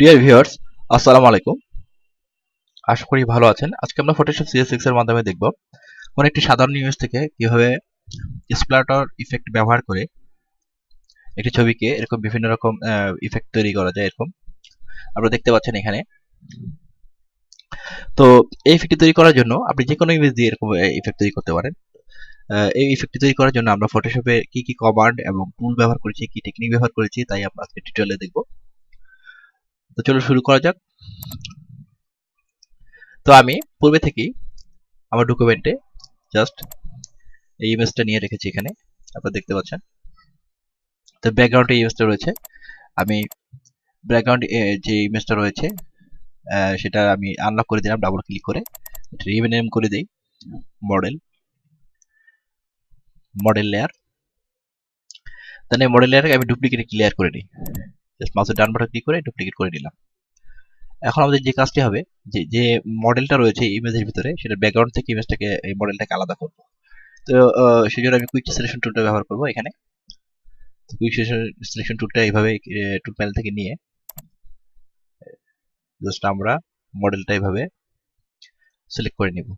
Dear viewers আসসালামু আলাইকুম। আশা করি ভালো আছেন। আজকে আমরা ফটোশপ সিএস এর মাধ্যমে দেখব কোন একটি সাধারণ ইমেজ থেকে কীভাবে স্প্ল্যাটার ইফেক্ট ব্যবহার করে একটি ছবিকে এরকম বিভিন্ন রকম ইফেক্ট তৈরি করা যায় এরকম। আপনারা দেখতে পাচ্ছেন এখানে। তো এই ইফেক্ট তৈরি করার জন্য আপনি যে কোনো ইমেজ দিয়ে এরকম ইফেক্ট তৈরি করতে পারেন। এই ইফেক্ট তৈরি করার জন্য আমরা ফটোশপে কি কি কমান্ড এবং টুল ব্যবহার করেছি, কি টেকনিক ব্যবহার করেছি, তাই আমরা আজকে টিউটোরিয়ালে দেখব। তো চলো শুরু করা যাক। তো আমি পূর্বে থেকেই আমার ডকুমেন্টে জাস্ট এই ইমেজটা নিয়ে রেখেছি এখানে, আপনারা দেখতে পাচ্ছেন। তো ব্যাকগ্রাউন্ডে ইমেজটা রয়েছে। আমি ব্যাকগ্রাউন্ড যে ইমেজটা রয়েছে সেটা আমি আনলক করে দিলাম ডাবল ক্লিক করে। রিনেম করে দিই। মডেল মডেল লেয়ার তাহলে মডেল লেয়ারকে আমি ডুপ্লিকেট ক্লিয়ার করে নিই। জাস্ট মাউসের ডান বাটন ক্লিক করে ডুপ্লিকেট করে নিলাম। এখন আমাদের যে কাজটি হবে, যে যে মডেলটা রয়েছে ইমেজের ভিতরে, সেটা ব্যাকগ্রাউন্ড থেকে ইমেজটাকে এই মডেলটাকে আলাদা করব। তো সেই জন্য আমি কুইক সিলেকশন টুলটা ব্যবহার করব এখানে। কুইক সিলেকশন টুলটা এইভাবে টুল প্যানেল থেকে নিয়ে জাস্ট আমরা মডেলটা এইভাবে সিলেক্ট করে নিব।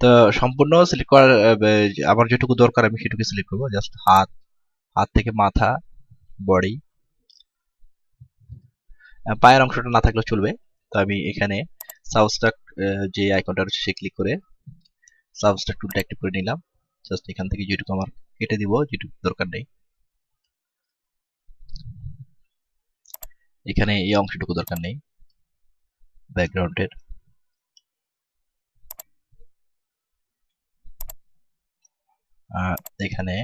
তো সম্পূর্ণ সিলেক্ট করার আমার যেটুকু দরকার আমি সেটুকু সিলেক্ট করব। জাস্ট হাত হাত থেকে মাথা বডি পায়ের অংশটা না থাকলেও চলবে। তো আমি এখানে সাবস্ট্রাক যে আইকনটা রয়েছে সে ক্লিক করে সাবস্ট্রাক টুলটা অ্যাক্টিভ করে নিলাম। জাস্ট এখান থেকে যেটুকু আমার কেটে দিব, যেটুকু দরকার নেই। এখানে এই অংশটুকু দরকার নেই। ব্যাকগ্রাউন্ডের এখানে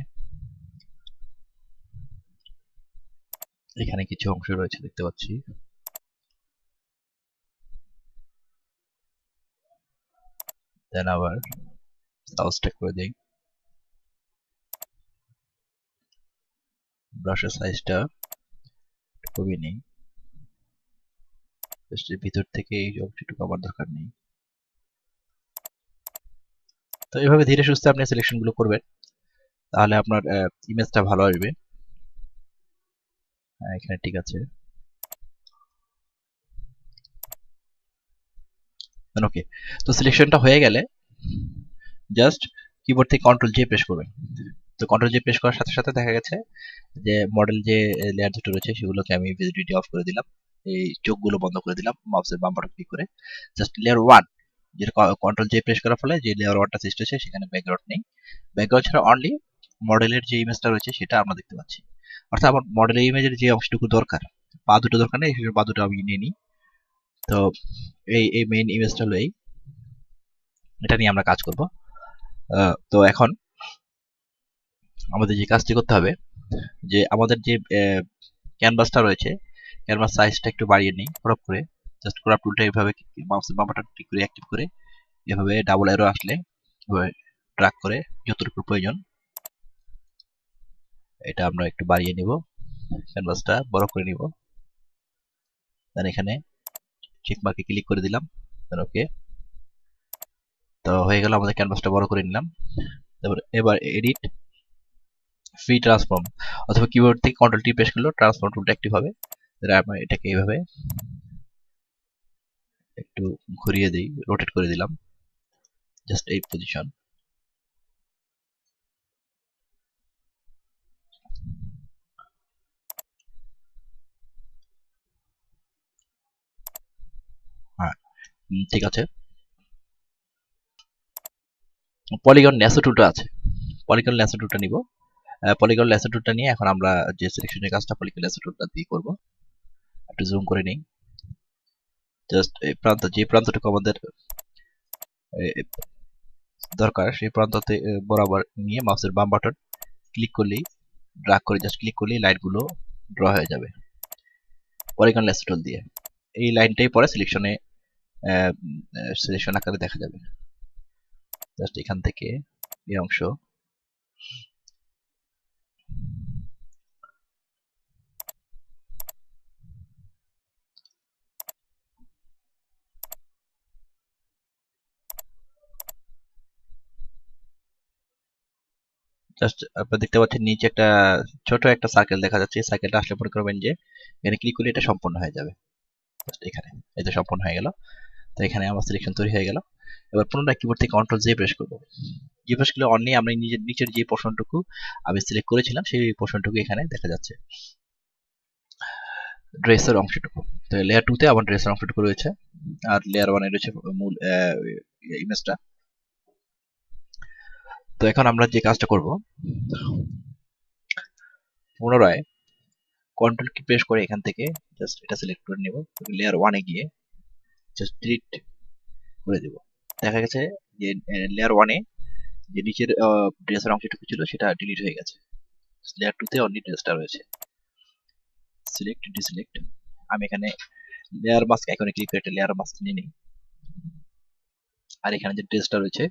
এখানে কিছু অংশ রয়েছে দেখতে পাচ্ছি। দেন আবার সাউজটা করে দিই। ব্রাশের সাইজটা কমিয়ে নেই। ভিতর থেকে এই অংশটুকু আমার দরকার নেই। তো এভাবে ধীরে সুস্থে আপনি সিলেকশনগুলো করবেন, তাহলে আপনার ইমেজটা ভালো আসবে। এখানে ঠিক আছে। ওকে তো সিলেকশনটা হয়ে গেলে জাস্ট কিবোর্ড থেকে কন্ট্রোল জে প্রেস করবেন। তো কন্ট্রোল জে প্রেস করার সাথে সাথে দেখা গেছে যে মডেল যে লেয়ার দুটো রয়েছে, সেগুলোকে আমি ভিজিবিলিটি অফ করে দিলাম। এই চোখগুলো বন্ধ করে দিলাম মাউসের বাম বাটন ক্লিক করে। জাস্ট লেয়ার ওয়ান যেটা কন্ট্রোল জে প্রেস করার ফলে যে লেয়ার ওয়ানটা সৃষ্টি হচ্ছে সেখানে ব্যাকগ্রাউন্ড নেই। ব্যাকগ্রাউন্ড ছাড়া অনলি মডেলের যে ইমেজটা রয়েছে সেটা আমরা দেখতে পাচ্ছি। অর্থাৎ আমার মডেলের ইমেজের যে অংশটুকু দরকার, পা দুটো দরকার নেই পা দুটো আমি নিয়ে নিই। তো এই এই মেইন ইমেজটা হলো এই। এটা নিয়ে আমরা কাজ করব। তো এখন আমাদের যে কাজটি করতে হবে, যে আমাদের যে ক্যানভাসটা রয়েছে ক্যানভাস সাইজটা একটু বাড়িয়ে নিই ক্রপ করে। জাস্ট ক্রপ টুলটা এইভাবে মাউসের বাম বাটন ক্লিক করে অ্যাক্টিভ করে, এভাবে ডাবল অ্যারো আসলে ট্র্যাক করে যতটুকু প্রয়োজন। এটা আমরা একটু বাড়িয়ে নিব ক্যানভাসটা বড় করে নিব। দেন এখানে চেক মার্কে ক্লিক করে দিলাম দেন ওকে তো হয়ে গেল, আমাদের ক্যানভাসটা বড় করে নিলাম। তারপর এবার এডিট ফ্রি ট্রান্সফর্ম অথবা কিবোর্ড থেকে কন্ট্রোল টি প্রেস করলে ট্রান্সফর্ম টুলটা অ্যাক্টিভ হবে। এটাকে এইভাবে একটু ঘুরিয়ে দিই রোটেট করে দিলাম। জাস্ট এই পজিশন হ্যাঁ ঠিক আছে। পলিগন ন্যাসো টুলটা আছে। পলিগন ন্যাসো টুলটা নিব। পলিগন ল্যাসো টুলটা নিয়ে এখন আমরা যে সিলেকশনের কাজটা পলিগন ল্যাসো টুলটা দিয়ে করব। একটু জুম করে নিই। জাস্ট এই প্রান্ত, যে প্রান্তটুকু আমাদের দরকার, সেই প্রান্ততে বরাবর নিয়ে মাউসের বাম বাটন ক্লিক করলেই ড্রাগ করে জাস্ট ক্লিক করলেই লাইটগুলো ড্র হয়ে যাবে। পলিগন ল্যাসো টুল দিয়ে। এই লাইনটাই পরে সিলেকশনে সিলেকশন আকারে দেখা যাবে। জাস্ট এখান থেকে এই অংশ। জাস্ট আপনারা দেখতে পাচ্ছেন নিচে একটা ছোট একটা সার্কেল দেখা যাচ্ছে। এই সার্কেলটা আসলে মনে করবেন যে এখানে ক্লিক করলে এটা সম্পূর্ণ হয়ে যাবে। এখানে। এটা সম্পূর্ণ হয়ে গেল। তো এখানে আমার সিলেকশন তৈরি হয়ে গেল। এবার পুনরায় কিবোর্ড থেকে কন্ট্রোল জে প্রেস করব। জে প্রেস করলে অন্য আমরা নিজের, নিচের যে পোর্শনটুকু আমি সিলেক্ট করেছিলাম, সেই পোর্শনটুকু এখানে দেখা যাচ্ছে। ড্রেসের অংশটুকু। তো লেয়ার টুতে আমার ড্রেসের অংশটুকু রয়েছে। আর লেয়ার ওয়ানে রয়েছে মূল ইমেজটা। তো এখন আমরা যে কাজটা করব, পুনরায় কন্ট্রোল কি প্রেস করে এখান থেকে জাস্ট এটা সিলেক্ট করে নেব লেয়ার ওয়ানে গিয়ে জাস্ট ডিলিট করে দেব। দেখা গেছে যে লেয়ার ওয়ানে যে নিচের ড্রেসের অংশটুকু ছিল সেটা ডিলিট হয়ে গেছে। লেয়ার টুতে অনলি ড্রেসটা রয়েছে। সিলেক্ট ডিসিলেক্ট আমি এখানে লেয়ার মাস্ক এখানে ক্লিক করে একটা লেয়ার মাস্ক নিয়ে নিই। আর এখানে যে ড্রেসটা রয়েছে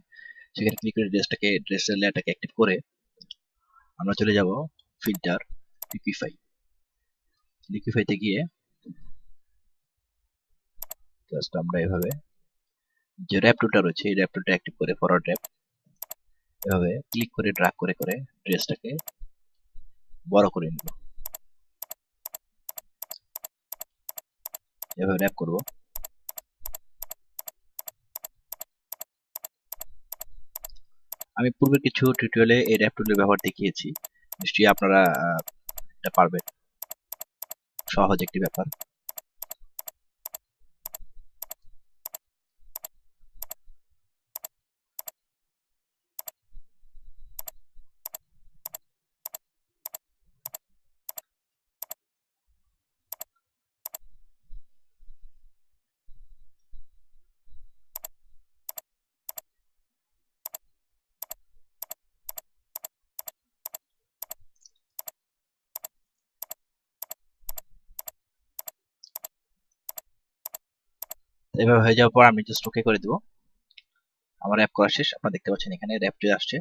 সেখানে ক্লিক করে ড্রেসটাকে ড্রেসের লেয়ারটাকে অ্যাক্টিভ করে আমরা চলে যাব ফিল্টার লিকুইফাই লিকুইফাইতে গিয়ে জাস্ট আমরা এভাবে যে র্যাপ টুলটা রয়েছে, এই র্যাপ টুলটা অ্যাক্টিভ করে ফরওয়ার্ড র্যাপ এভাবে ক্লিক করে ড্রাগ করে করে ড্রেসটাকে বড় করে নেব। এভাবে র্যাপ করব। আমি পূর্বে কিছু টিউটোরিয়ালে এই র্যাপ টুলের ব্যবহার দেখিয়েছি। নিশ্চয়ই আপনারা এটা পারবেন। সহজ একটি ব্যাপার। এভাবে হয়ে যাওয়ার পর আমি জাস্ট ওকে করে দেবো। আমার অ্যাপ করা শেষ, আপনারা দেখতে পাচ্ছেন এখানে র্যাপটি আসছে।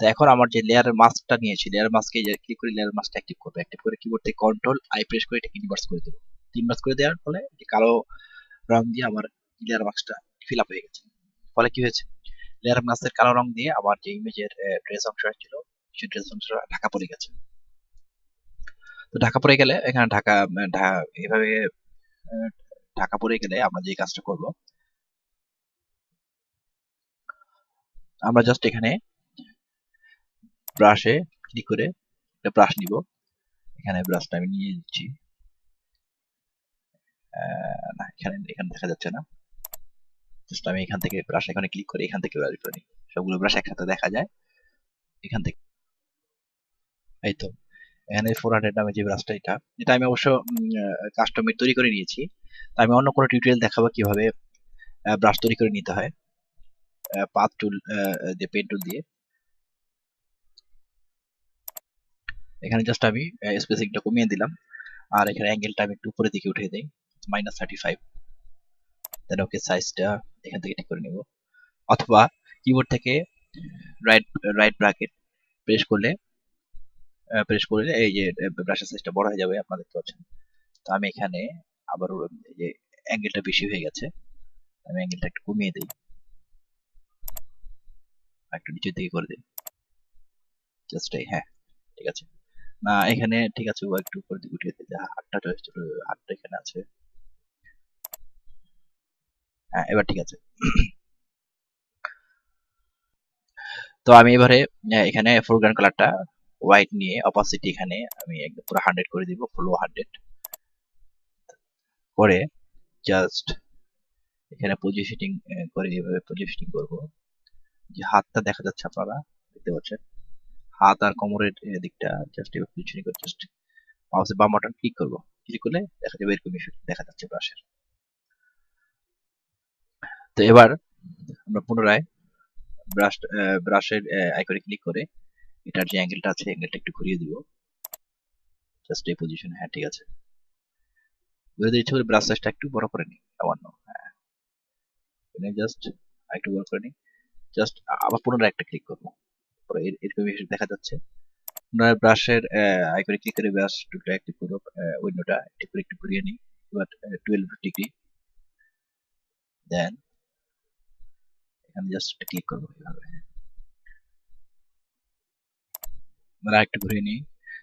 তো এখন আমার যে লেয়ার মাস্কটা নিয়েছি লেয়ার মাস্কে ক্লিক করে লেয়ার মাস্কটা অ্যাক্টিভ করবে? অ্যাক্টিভ করে কিবোর্ড থেকে কন্ট্রোল আই প্রেস করে এটাকে ইনভার্স করে দেবো। ইনভার্স করে দেওয়ার ফলে যে কালো রং দিয়ে আমার লেয়ার মাস্কটা ফিল আপ হয়ে গেছে। ফলে কি হয়েছে? লেয়ার মাস্কের কালো রং দিয়ে আমার যে ইমেজের ড্রেস অংশ ছিল, সেই ড্রেস অংশটা ঢাকা পড়ে গেছে। তো ঢাকা পড়ে গেলে এখানে ঢাকা এভাবে ঢাকা পড়ে গেলে আমরা যে কাজটা করব, আমরা জাস্ট এখানে ব্রাশে ক্লিক করে একটা ব্রাশ নিব। এখানে ব্রাশটা আমি নিয়ে দিচ্ছি না, এখানে এখানে দেখা যাচ্ছে না। জাস্ট আমি এখান থেকে ব্রাশ এখানে ক্লিক করে এখান থেকে বের করে নিই। সবগুলো ব্রাশ একসাথে দেখা যায়। এখান থেকে এই তো। এখানে ফোর হান্ড্রেড নামে যে ব্রাশটা এটা এটা আমি অবশ্য কাস্টমার তৈরি করে নিয়েছি। আমি অন্য কোনো টিউটোরিয়াল দেখাবো কীভাবে ব্রাশ তৈরি করে নিতে হয় পাথ টুল দিয়ে পেন টুল দিয়ে। এখানে জাস্ট আমি স্পেসিংটা কমিয়ে দিলাম। আর এখানে অ্যাঙ্গেলটা আমি একটু উপরের দিকে উঠিয়ে দিই minus thirty five then okay সাইজটা এখান থেকে ঠিক করে নেব। অথবা কিবোর্ড থেকে রাইট রাইট ব্র্যাকেট প্রেস করলে প্রেস করলে এই যে ব্রাশের সাইজটা বড় হয়ে যাবে, আপনারা দেখতে পাচ্ছেন। তো আমি এখানে আবার এই যে অ্যাঙ্গেলটা বেশি হয়ে গেছে, আমি অ্যাঙ্গেলটা একটু কমিয়ে দিই। একটু নিচের দিকে করে দিই। জাস্ট এই হ্যাঁ ঠিক আছে। না, এখানে ঠিক আছে, ও একটু উপর দিকে উঠিয়ে দিলে হাতটা হাতটা এখানে আছে। হ্যাঁ এবার ঠিক আছে। তো আমি এবারে এখানে ফোরগ্রাউন্ড কালারটা হোয়াইট নিয়ে অপাসিটি এখানে আমি একদম পুরো হান্ড্রেড করে দিব ফুল হান্ড্রেড করে জাস্ট এখানে পজিশনিং করে এভাবে পজিশনিং করব। যে হাতটা দেখা যাচ্ছে আপনারা, দেখতে পাচ্ছেন? হাত আর কোমরের দিকটা জাস্ট এভাবে পজিশনিং করে জাস্ট মাউসের বাম বাটন ক্লিক করব। ক্লিক করলে দেখা যাবে এরকম দেখা যাচ্ছে ব্রাশের তো এবার আমরা পুনরায় ব্রাশ ব্রাশের আইকনে ক্লিক করে এটার যে অ্যাঙ্গেলটা আছে অ্যাঙ্গেলটা একটু ঘুরিয়ে দিব। জাস্ট এই পজিশন হ্যাঁ ঠিক আছে। ঘুরে ইচ্ছে করে ব্রাশ সাইজটা একটু বড় করে নিই সামান্য হ্যাঁ। জাস্ট একটু বড় করে নিই জাস্ট আবার পুনরায় একটা ক্লিক করব। এরকম দেখা যাচ্ছে। পুনরায় ব্রাশের আইকনে ক্লিক করে ব্রাশ উইন্ডোটা করে একটু ঘুরিয়ে নিই, এবার টুয়েলভ ডিগ্রি দেন এখানে জাস্ট ক্লিক করব এইভাবে। আরেকটু ঘুরিয়ে নিই।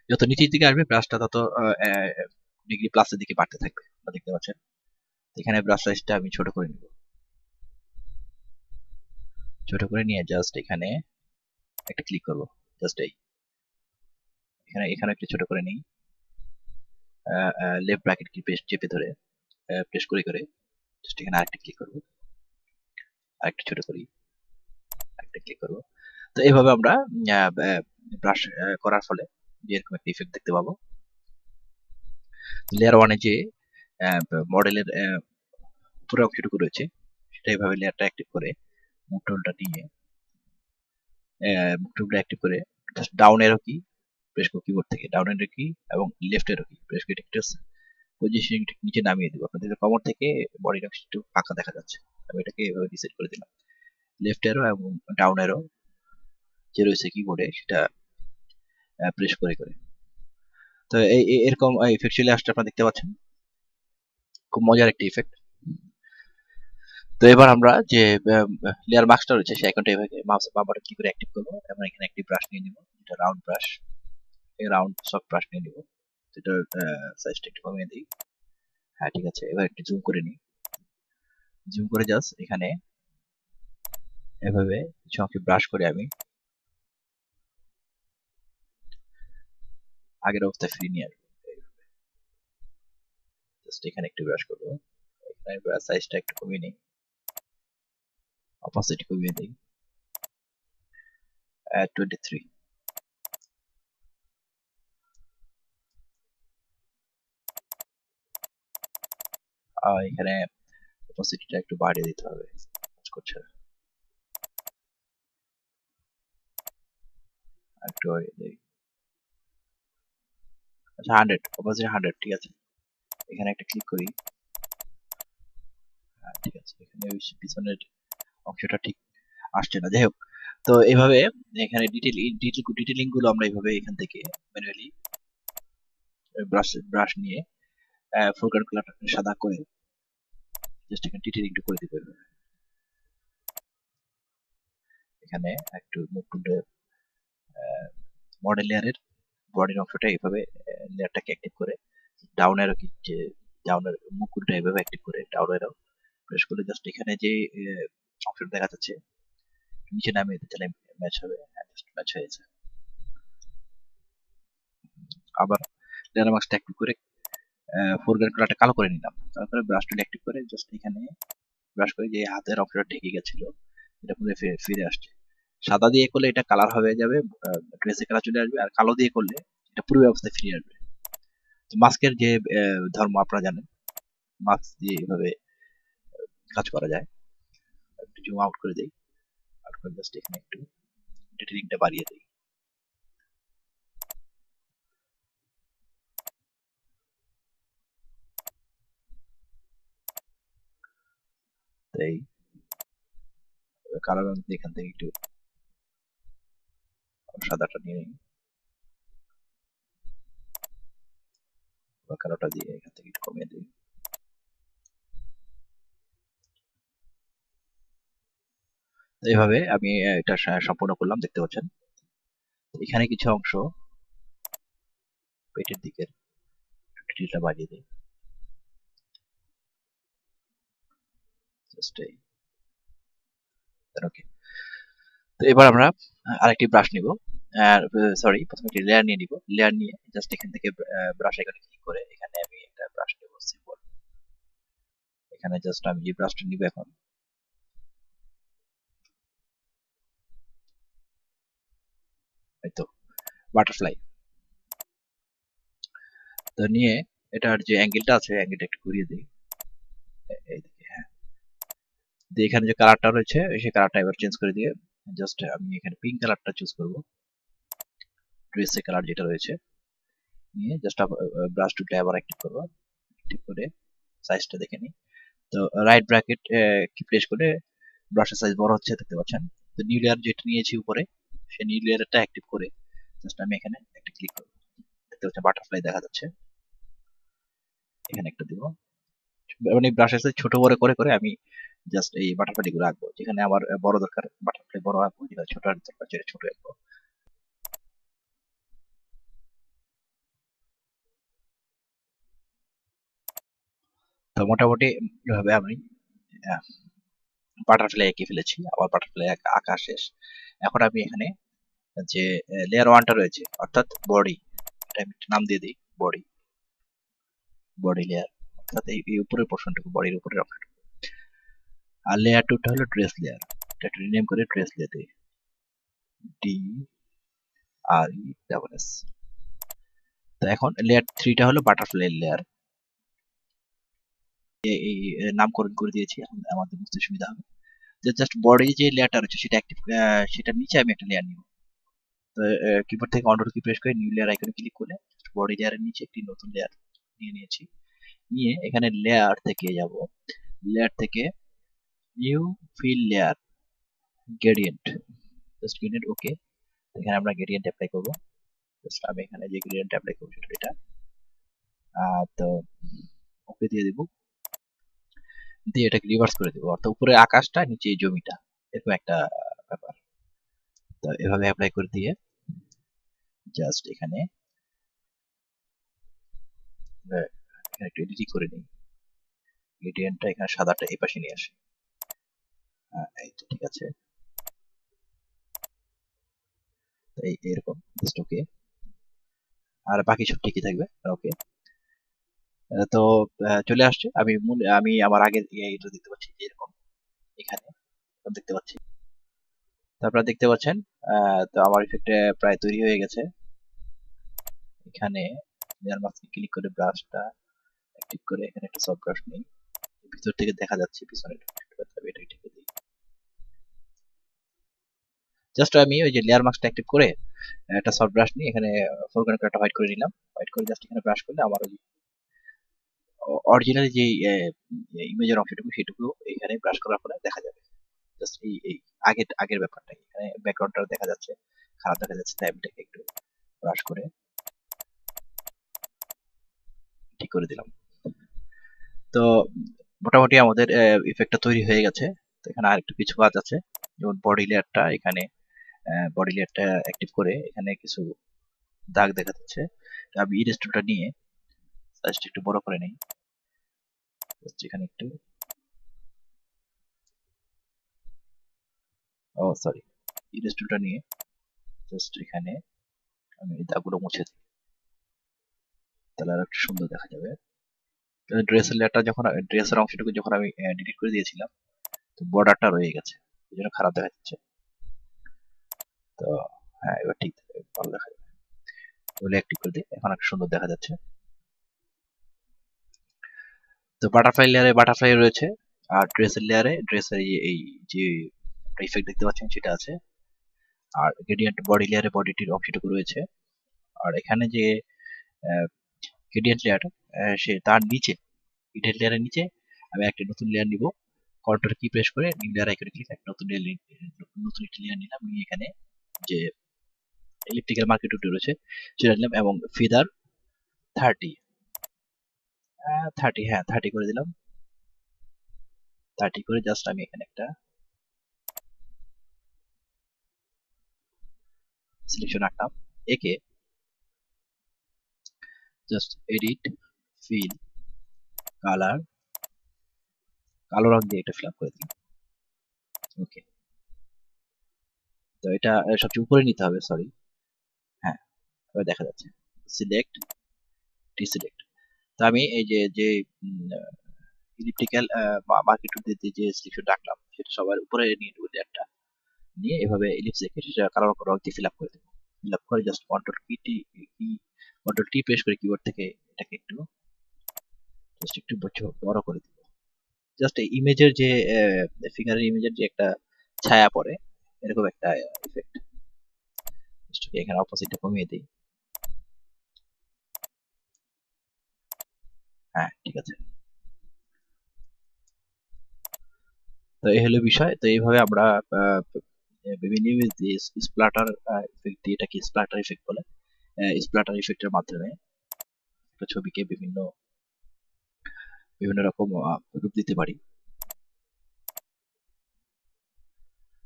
যত নিচের দিকে আসবে ব্রাশটা তত ডিগ্রি প্লাসের দিকে বাড়তে থাকবে দেখতে পাচ্ছেন। এখানে ব্রাশ সাইজটা আমি ছোট করে নিব। ছোট করে নিয়ে জাস্ট এখানে একটা ক্লিক করব জাস্ট এই। এখানে এখানে একটু ছোট করে নিই। লেফট ব্র্যাকেট কি পেস্ট চেপে ধরে প্রেস করে করে জাস্ট এখানে আরেকটা ক্লিক করব। আরেকটা ছোট করি, আরেকটা ক্লিক করব। তো এইভাবে আমরা ব্রাশ করার ফলে এরকম একটা ইফেক্ট দেখতে পাবো। লেয়ার ওয়ানে যে মডেলের পুরো অংশটুকু রয়েছে, সেটা এইভাবে লেয়ারটা অ্যাক্টিভ করে মুভ টুলটা নিয়ে মুভ অ্যাক্টিভ করে just down arrow key press করো কিবোর্ড থেকে ডাউন এরো কি এবং লেফট এরো কি প্রেস করে একটু পজিশন নিচে নামিয়ে দেবো। আপনাদের কমর থেকে বডির অংশ একটু ফাঁকা দেখা যাচ্ছে, আমি এটাকে এভাবে রিসেট করে দিলাম। লেফট এরো এবং ডাউন এরো যে রয়েছে কিবোর্ডে সেটা প্রেস করে করে। তো এই এরকম ইফেক্ট চলে আসছে, আপনারা দেখতে পাচ্ছেন। খুব মজার একটি ইফেক্ট তো এবার আমরা যে লেয়ার মাস্কটা রয়েছে, সেই আইকনটা এভাবে মাউস বাবার কি করে অ্যাক্টিভ করব। এবং এখানে একটি ব্রাশ নিয়ে নিব এটা round brush round soft brush নিয়ে নিব। সেটার সাইজটা একটু কমিয়ে দিই। হ্যাঁ ঠিক আছে, এবার একটু জুম করে নিই। জুম করে জাস্ট এখানে এভাবে কিছু অংশ ব্রাশ করে আমি। আগের অবস্থায় ফিরিয়ে নিয়ে আসব। জাস্ট এখানে একটু ব্রাশ করব। এখানে সাইজটা একটু কমিয়ে নিই। Opacity কমিয়ে দিই। At 23 আর এখানে opacity-টা একটু বাড়িয়ে দিতে হবে। কাজ করছে না। একটু বাড়িয়ে দিই আচ্ছা হান্ড্রেড opacity হান্ড্রেড ঠিক আছে? এখানে একটা ক্লিক করি। হ্যাঁ ঠিক আছে, এখানে পিছনের অংশটা ঠিক আসছে না। যাই হোক, তো এইভাবে এখানে ডিটেল ডিটেলগুলো আমরা এইভাবে এখান থেকে ম্যানুয়ালি ব্রাশ ব্রাশ নিয়ে ফোরগ্রাউন্ড কালারটা সাদা করে জাস্ট এখানে ডিটেলিংটা করে দিতে পারবে এখানে একটু মুখ টুলটা মডেল লেয়ারের বডির অংশটা এইভাবে লেয়ারটাকে অ্যাক্টিভ করে ডাউন এরো কি যে ডাউনের মুকুলটা এইভাবে অ্যাক্টিভ করে ডাউন এরো প্রেস করলে জাস্ট এখানে যে অপশন দেখা যাচ্ছে, নিচে নামিয়ে দিতে চাইলে ম্যাচ হবে হ্যাঁ ম্যাচ হয়েছে আবার লেয়ার মাস্কটা অ্যাক্টিভ করে ফোরগ্রাউন্ড কালারটা কালো করে নিলাম। তারপরে ব্রাশ টুল অ্যাক্টিভ করে জাস্ট এখানে ব্রাশ করে যে হাতের অংশটা ঢেকে গেছিল, এটা পুরো ফিরে আসছে। সাদা দিয়ে করলে এটা কালার হয়ে যাবে ড্রেসে কালার চলে আসবে, আর কালো দিয়ে করলে এটা পুরো অবস্থায় ফিরে আসবে। তো মাস্কের যে ধর্ম আপনারা জানেন, মাস্ক দিয়ে এভাবে কাজ করা যায়। একটু জুম আউট করে দেই। আউট করে জাস্ট এখানে একটু ডিটেলিংটা বাড়িয়ে দেই। তাই কালো রং এখান থেকে একটু সাদাটা নিয়ে নিই কালোটা দিয়ে এখান থেকে কমিয়ে দিই এইভাবে আমি এটা সম্পূর্ণ করলাম, দেখতে পাচ্ছেন? এখানে কিছু অংশ পেটের দিকের ডিটেলটা বাড়িয়ে দিই। তো এবার আমরা আরেকটি ব্রাশ নিব। সরি প্রথমে একটি লেয়ার নিয়ে নিব। লেয়ার নিয়ে জাস্ট এখান থেকে ব্রাশ এখানে ক্লিক করে এখানে আমি একটা ব্রাশ নেব এখানে জাস্ট আমি যে ব্রাশটা নিব এখন। তো বাটারফ্লাই তো নিয়ে এটার যে অ্যাঙ্গেলটা আছে অ্যাঙ্গেলটা একটু ঘুরিয়ে দিই। এইদিকে হ্যাঁ। দিয়ে এখানে যে কালারটা রয়েছে, সেই কালারটা এবার চেঞ্জ করে দিয়ে জাস্ট আমি এখানে পিঙ্ক কালারটা চুজ করব। ড্রেসের কালার যেটা রয়েছে, নিয়ে জাস্ট ব্রাশ টুলটা আবার অ্যাক্টিভ করব। অ্যাক্টিভ করে সাইজটা দেখে নিই। তো রাইট ব্র্যাকেট কি প্রেস করে ব্রাশের সাইজ বড় হচ্ছে দেখতে পাচ্ছেন? তো নিউ লেয়ার যেটা নিয়েছি উপরে, সেই নিউ লেয়ারটা অ্যাক্টিভ করে জাস্ট আমি এখানে একটা ক্লিক করব। দেখতে পাচ্ছেন বাটারফ্লাই দেখা যাচ্ছে। এখানে একটা দিব। মানে ব্রাশের সাইজ ছোট বড় করে করে আমি জাস্ট এই বাটারফ্লাই গুলো আঁকবো। যেখানে আমার বড় দরকার বাটারফ্লাই বড় আঁকবো যেটা ছোট দরকার, সেটা ছোট আঁকবো। তো মোটামুটি এভাবে আমি বাটারফ্লাই এঁকে ফেলেছি, আবার বাটারফ্লাই আঁকা শেষ। এখন আমি এখানে যে লেয়ার ওয়ানটা রয়েছে, অর্থাৎ বডি এটা আমি নাম দিয়ে দিই বডি বডি লেয়ার অর্থাৎ এই উপরের পোর্শনটুকু বডির উপরের অংশটুকু। আর লেয়ার টুটা হলো ড্রেস লেয়ার এটা রিনেম করে ড্রেস লেয়ার দিই D R E double S তো এখন লেয়ার থ্রিটা হলো বাটারফ্লাই লেয়ার এই নামকরণ করে দিয়েছি আমাদের বুঝতে সুবিধা হবে। যে জাস্ট বডি যে লেয়ারটা রয়েছে, সেটা অ্যাক্টিভ সেটার নিচে আমি একটা লেয়ার নিব। তো কিবোর্ড থেকে কন্ট্রোল কি প্রেস করে নিউ লেয়ার আইকনে ক্লিক করে বডি লেয়ারের নিচে একটি নতুন লেয়ার নিয়ে নিয়েছি। নিয়ে এখানে লেয়ার থেকে যাব। লেয়ার থেকে new fill layer gradient just gradient okay এখানে আমরা গ্রেডিয়েন্ট অ্যাপ্লাই করব। জাস্ট আমি এখানে যে গ্রেডিয়েন্ট অ্যাপ্লাই করব, সেটা এটা। তো ওকে দিয়ে দিব। দিয়ে এটাকে রিভার্স করে দেবো। অর্থাৎ উপরে আকাশটা নিচে জমিটা। এরকম একটা ব্যাপার। তো এভাবে অ্যাপ্লাই করে দিয়ে জাস্ট এখানে এখানে একটু করে নিই। গ্রেডিয়েন্টটা এখানে সাদাটা এই পাশে নিয়ে আসি। এই তো, ঠিক আছে। এই, এরকম আর বাকি সব ঠিকই থাকবে? ওকে তো চলে আসছে। আমি আমি আমার আগের এটা দেখতে পাচ্ছি এরকম এখানে দেখতে পাচ্ছি। তারপরে দেখতে পাচ্ছেন তো আমার ইফেক্টে প্রায় তৈরি হয়ে গেছে। এখানে ক্লিক করে ব্রাশটা অ্যাক্টিভ করে, এখানে একটা সফট ব্রাশ নেই। ভিতর থেকে দেখা যাচ্ছে পিছনে এটা ঠিক দিই। জাস্ট আমি ওই যে লেয়ার মাস্কটা অ্যাক্টিভ করে, একটা সফট ব্রাশ নিয়ে এখানে ফোরগ্রাউন্ড কালারটা হোয়াইট করে নিলাম। হোয়াইট করে জাস্ট এখানে ব্রাশ করলে আমার ওই অরিজিনাল যে ইমেজের অংশটুকু সেটুকু এখানে ব্রাশ করার ফলে দেখা যাবে জাস্ট এই এই আগের আগের ব্যাপারটা এখানে ব্যাকগ্রাউন্ডটা দেখা যাচ্ছে, খারাপ দেখা যাচ্ছে, তাই আমি একটু ব্রাশ করে ঠিক করে দিলাম। তো মোটামুটি আমাদের ইফেক্টটা তৈরি হয়ে গেছে। তো এখানে আর একটু কিছু কাজ আছে। যেমন বডি লেয়ারটা এখানে বডি লেয়ারটা অ্যাক্টিভ করে এখানে কিছু দাগ দেখা যাচ্ছে। আমি ইরেস্টুটা নিয়ে সাইজটা একটু বড় করে নেই। এখানে একটু। ও সরি ইরেস্টুটা নিয়ে জাস্ট এখানে আমি এই দাগগুলো মুছে দিই। তাহলে আর একটু সুন্দর দেখা যাবে। ড্রেসের লেয়ারটা যখন ড্রেসের অংশটুকু যখন আমি ডিলিট করে দিয়েছিলাম, তো বর্ডারটা রয়ে গেছে। এই জন্য খারাপ দেখা যাচ্ছে। তো হ্যাঁ এবার ঠিক, ভালো দেখা যাবে। ওগুলো অ্যাক্টিভ করে দিই। এখন একটু সুন্দর দেখা যাচ্ছে। তো বাটারফ্লাই লেয়ারে বাটারফ্লাই রয়েছে, আর ড্রেসের লেয়ারে ড্রেসের এই যে ইফেক্ট দেখতে পাচ্ছেন সেটা আছে। আর গ্রেডিয়েন্ট বডি লেয়ারে বডিটির অংশটুকু রয়েছে। আর এখানে যে গ্রেডিয়েন্ট লেয়ার সে তার নিচে ইডের লেয়ারের নিচে আমি একটা নতুন লেয়ার নিব। কন্ট্রোল কি প্রেস করে নিউ লেয়ার আইকনে ক্লিক একটা নতুন লেয়ার নতুন একটি লেয়ার নিলাম, নিয়ে এখানে যে ইলেকট্রিক্যাল মার্কেট রয়েছে, সেটা নিলাম এবং ফিদার থার্টি থার্টি হ্যাঁ থার্টি করে দিলাম। থার্টি করে জাস্ট আমি এখানে একটা সিলেকশন আঁকলাম। একে জাস্ট এডিট ফিল কালার কালো রং দিয়ে এটা ফিল করে দিলাম। ওকে তো এটা সবচেয়ে উপরে নিতে হবে সরি হ্যাঁ এবার দেখা যাচ্ছে। সিলেক্ট ডিসিলেক্ট তো আমি এই যে যে ইলিপটিক্যাল মার্কেট দিতে যে সিলেকশন রাখলাম, সেটা সবার উপরে নিয়ে নেব একটা। নিয়ে এভাবে ইলিপস রেখে সেটা কালো রং দিয়ে ফিল আপ করে দেবো। ফিল আপ করে just control key T key control T press করে কিবোর্ড থেকে এটাকে একটু জাস্ট একটু বড় করে দিব। জাস্ট ইমেজের যে ফিঙ্গারের ইমেজের যে একটা ছায়া পড়ে, এরকম একটা ইফেক্ট এখানে অপোজিটটা কমিয়ে দিই। হ্যাঁ ঠিক আছে। তো এই হলো বিষয়। তো এইভাবে আমরা বিভিন্ন স্প্লাটার দিয়ে এটাকে স্প্লাটার বলে স্প্লাটার ইফেক্টের মাধ্যমে একটা ছবিকে বিভিন্ন বিভিন্ন রকম রূপ দিতে পারি।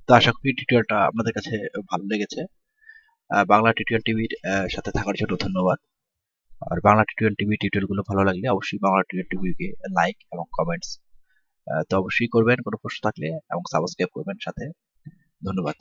তো আশা করি টিউটোরিয়ালটা আপনাদের কাছে ভালো লেগেছে। বাংলা টিউটোরিয়াল টিভির সাথে থাকার জন্য ধন্যবাদ। আর বাংলা টিউটোরিয়াল টিভি টিউটোরিয়ালগুলো ভালো লাগলে অবশ্যই বাংলা টিউটোরিয়াল টিভিকে লাইক এবং কমেন্টস তো অবশ্যই করবেন, কোনো প্রশ্ন থাকলে এবং সাবস্ক্রাইব করবেন সাথে। ধন্যবাদ।